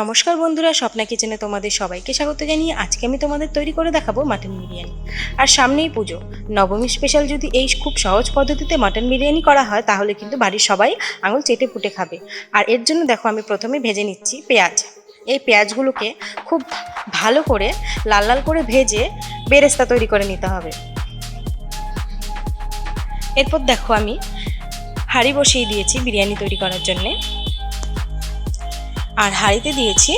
নমস্কার বন্ধুরা, স্বপ্না কিচেনে তোমাদের সবাইকে স্বাগত জানিয়ে আজকে আমি তোমাদের তৈরি করে দেখাবো মাটন বিরিয়ানি। আর সামনেই পুজো। নবমী স্পেশাল যদি এই খুব সহজ পদ্ধতিতে মাটন বিরিয়ানি করা হয়, তাহলে কিন্তু বাড়ির সবাই আঙুল চেটে পুটে খাবে। আর এর জন্য দেখো আমি প্রথমে ভেজে নিচ্ছি পেঁয়াজ। এই পেঁয়াজগুলোকে খুব ভালো করে লাল লাল করে ভেজে বেরেস্তা তৈরি করে নিতে হবে। এরপর দেখো আমি হাঁড়ি বসিয়ে দিয়েছি বিরিয়ানি তৈরি করার জন্যে। আর হাঁড়িতে দিয়েছি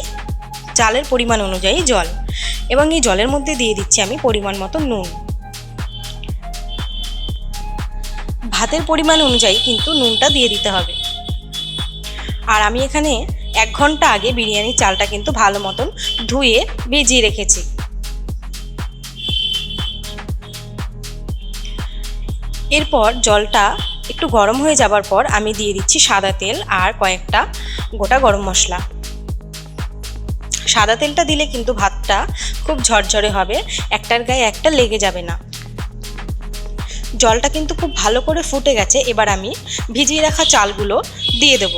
চালের পরিমাণ অনুযায়ী জল এবং এই জলের মধ্যে দিয়ে দিচ্ছি আমি পরিমাণ মতো নুন। ভাতের পরিমাণ অনুযায়ী কিন্তু নুনটা দিয়ে দিতে হবে। আর আমি এখানে এক ঘণ্টা আগে বিরিয়ানির চালটা কিন্তু ভালো মতন ধুয়ে ভিজিয়ে রেখেছি। এরপর জলটা একটু গরম হয়ে যাবার পর আমি দিয়ে দিচ্ছি সাদা তেল আর কয়েকটা গোটা গরম মশলা। সাদা তেলটা দিলে কিন্তু ভাতটা খুব ঝরঝরে হবে। একটার গায়ে একটা লেগে যাবে না। জলটা কিন্তু খুব ভালো করে ফুটে গেছে। এবার আমি ভিজিয়ে রাখা চালগুলো দিয়ে দেব।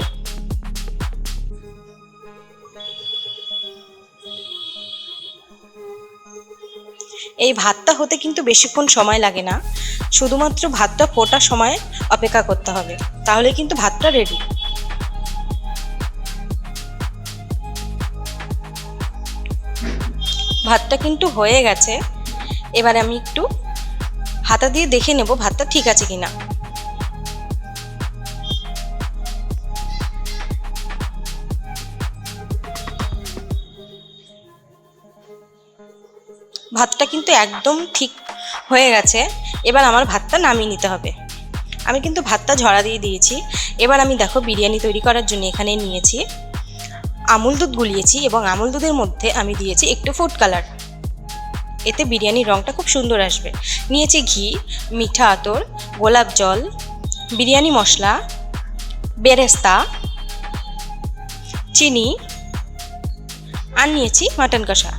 এই ভাতটা হতে কিন্তু বেশিক্ষণ সময় লাগে না। শুধুমাত্র ভাতটা ফোটার সময় অপেক্ষা করতে হবে। তাহলে কিন্তু ভাতটা রেডি ভাতটা কিন্তু হয়ে গেছে। এবার আমি একটু হাতা দিয়ে দেখে নেব ভাতটা ঠিক আছে কিনা। ভাতটা কিন্তু একদম ঠিক হয়ে গেছে। এবার আমার ভাতটা নামিয়ে নিতে হবে। আমি কিন্তু ভাতটা ঝরা দিয়ে দিয়েছি। এবার আমি দেখো বিরিয়ানি তৈরি করার জন্য এখানে নিয়েছি। আমুল দুধ গুলিয়েছি এবং আমুল দুধের মধ্যে আমি দিয়েছি একটু ফুড কালার এতে বিরিয়ানির রঙটা খুব সুন্দর আসবে। নিয়েছি ঘি, মিঠা আতর, গোলাপ জল, বিরিয়ানি মশলা, বেরেস্তা, চিনি, আর নিয়েছি মাটন কষা।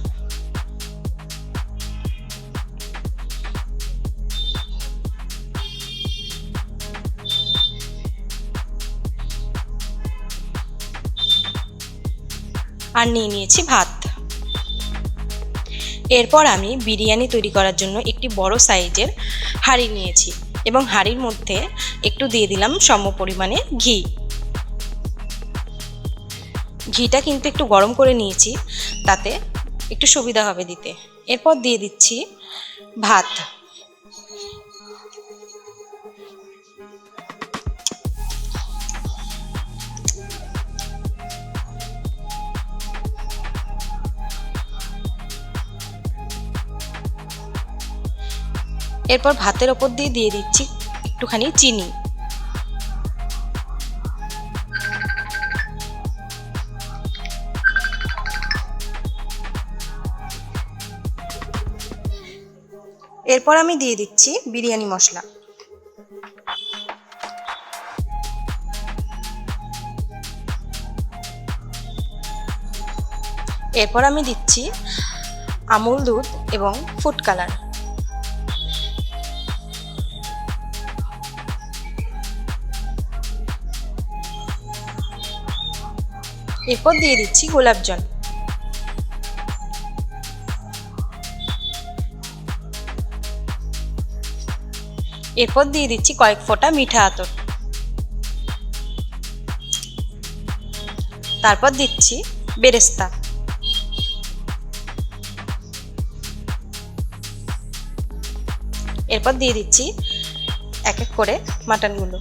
আর নিয়ে নিয়েছি ভাত। এরপর আমি বিরিয়ানি তৈরি করার জন্য একটি বড় সাইজের হাঁড়ি নিয়েছি এবং হাঁড়ির মধ্যে একটু দিয়ে দিলাম সম পরিমাণে ঘি। ঘিটা কিন্তু একটু গরম করে নিয়েছি, তাতে একটু সুবিধা হবে দিতে। এরপর দিয়ে দিচ্ছি ভাত। এরপর ভাতের ওপর দিয়ে দিয়ে দিচ্ছি একটুখানি চিনি। এরপর আমি দিয়ে দিচ্ছি বিরিয়ানি মশলা। এরপর আমি দিচ্ছি আমুল দুধ এবং ফুড কালার। এরপর দিয়ে দিচ্ছি গোলাপ জল। এরপর দিয়ে দিচ্ছি কয়েক ফোঁটা মিঠা আতর। তারপর দিচ্ছি বেরেস্তা। এরপর দিয়ে দিচ্ছি এক এক করে মাটনগুলো।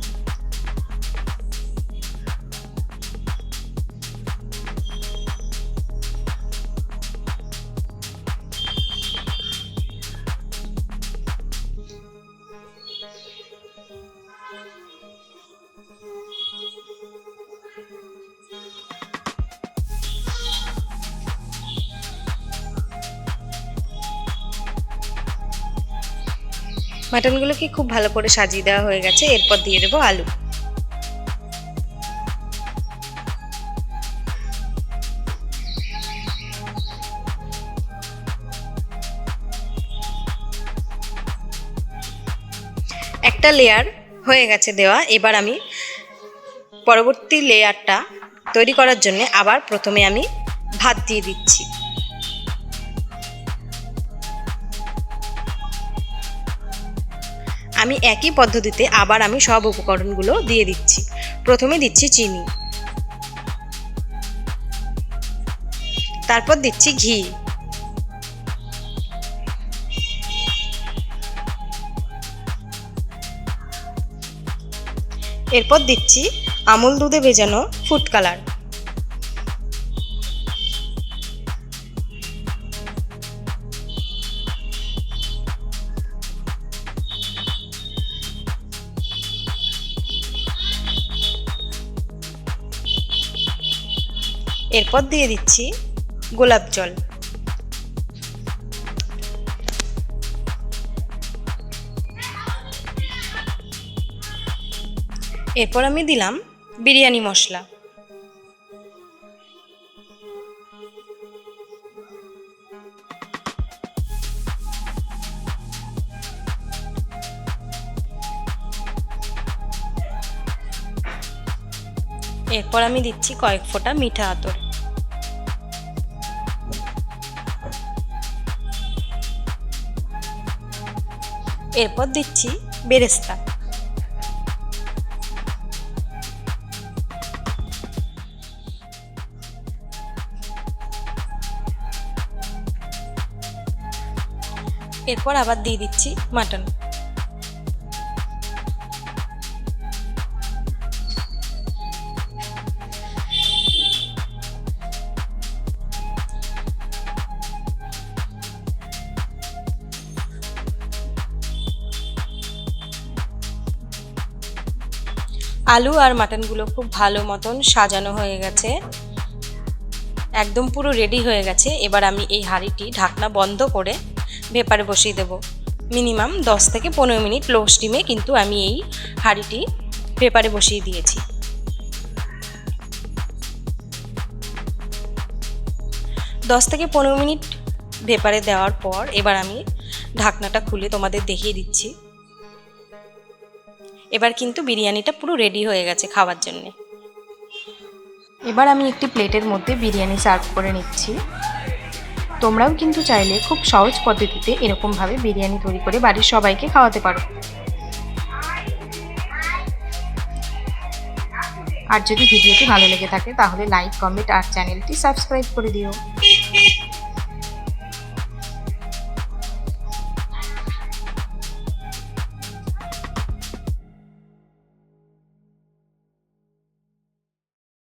মাটনগুলোকে খুব ভালো করে সাজিয়ে দেওয়া হয়ে গেছে, এরপর দিয়ে দেবো আলু। একটা লেয়ার হয়ে গেছে দেওয়া, এবার আমি পরবর্তী লেয়ারটা তৈরি করার জন্য আবার প্রথমে আমি ভাত দিয়ে দিচ্ছি। আমি একই পদ্ধতিতে আবার আমি সব উপকরণগুলো দিয়ে দিচ্ছি। প্রথমে দিচ্ছি চিনি। তারপর দিচ্ছি ঘি। এরপর দিচ্ছি আমুল দুধে ভেজানো ফুড কালার এরপর দিয়ে দিচ্ছি গোলাপ জল। এরপর আমি দিলাম বিরিয়ানি মশলা। এরপর আমি দিচ্ছি কয়েক ফোঁটা মিঠা আতর। এরপর দিচ্ছি বেরেস্তা। এরপর আবার দিয়ে দিচ্ছি মাটন। আলু আর মাটনগুলো খুব ভালো মতন সাজানো হয়ে গেছে। একদম পুরো রেডি হয়ে গেছে। এবার আমি এই হাঁড়িটি ঢাকনা বন্ধ করে ভেপারে বসিয়ে দেব। মিনিমাম দশ থেকে পনেরো মিনিট লো স্টিমে কিন্তু আমি এই হাঁড়িটি ভেপারে বসিয়ে দিয়েছি। দশ থেকে পনেরো মিনিট ভেপারে দেওয়ার পর এবার আমি ঢাকনাটা খুলে তোমাদের দেখিয়ে দিচ্ছি। এবার কিন্তু বিরিয়ানিটা পুরো রেডি হয়ে গেছে খাওয়ার জন্যে। এবার আমি একটি প্লেটের মধ্যে বিরিয়ানি সার্ভ করে নিচ্ছি। তোমরাও কিন্তু চাইলে খুব সহজ পদ্ধতিতে এরকমভাবে বিরিয়ানি তৈরি করে বাড়ির সবাইকে খাওয়াতে পারো। আর যদি ভিডিওটি ভালো লেগে থাকে, তাহলে লাইক কমেন্ট আর চ্যানেলটি সাবস্ক্রাইব করে দিও।